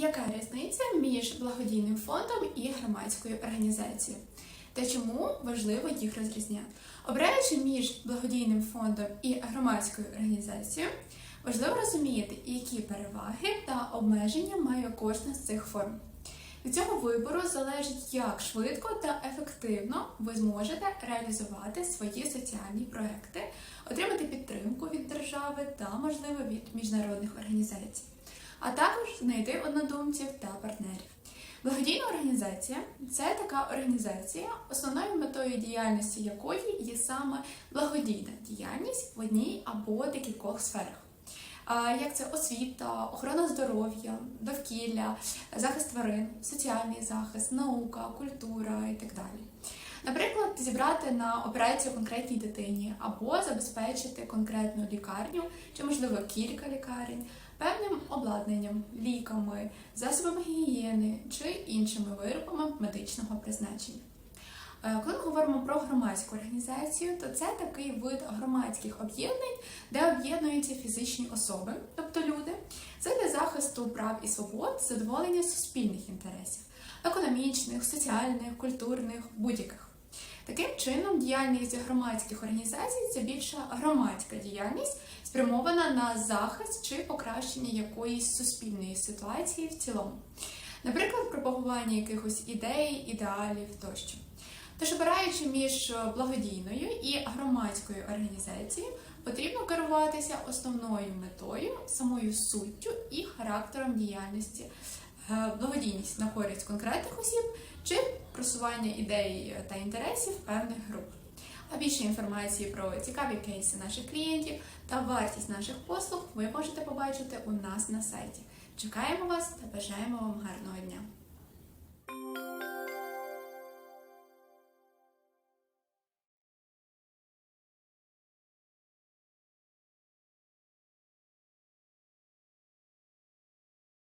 Яка різниця між благодійним фондом і громадською організацією? Та чому важливо їх розрізняти? Обираючи між благодійним фондом і громадською організацією, важливо розуміти, які переваги та обмеження має кожна з цих форм. Від цього вибору залежить, як швидко та ефективно ви зможете реалізувати свої соціальні проекти, отримати підтримку від держави та, можливо, від міжнародних організацій, а також знайти однодумців та партнерів. Благодійна організація це така організація, основною метою діяльності якої є саме благодійна діяльність в одній або декількох сферах. Як це освіта, охорона здоров'я, довкілля, захист тварин, соціальний захист, наука, культура і так далі. Зібрати на операцію конкретній дитині або забезпечити конкретну лікарню, чи, можливо, кілька лікарень, певним обладнанням, ліками, засобами гігієни чи іншими виробами медичного призначення. Е, Коли ми говоримо про громадську організацію, то це такий вид громадських об'єднань, де об'єднуються фізичні особи, тобто люди, це для захисту прав і свобод, задоволення суспільних інтересів, економічних, соціальних, культурних, будь-яких. Таким чином, діяльність громадських організацій це більша громадська діяльність, спрямована на захист чи покращення якоїсь суспільної ситуації в цілому. Наприклад, пропагування якихось ідей, ідеалів тощо. Тож, обираючи між благодійною і громадською організацією, потрібно керуватися основною метою, самою суттю і характером діяльності. Е, Благодійність на користь конкретних осіб чи просування ідей та інтересів певних груп. А більше інформації про цікаві кейси наших клієнтів та вартість наших послуг ви можете побачити у нас на сайті. Чекаємо вас та бажаємо вам гарного дня!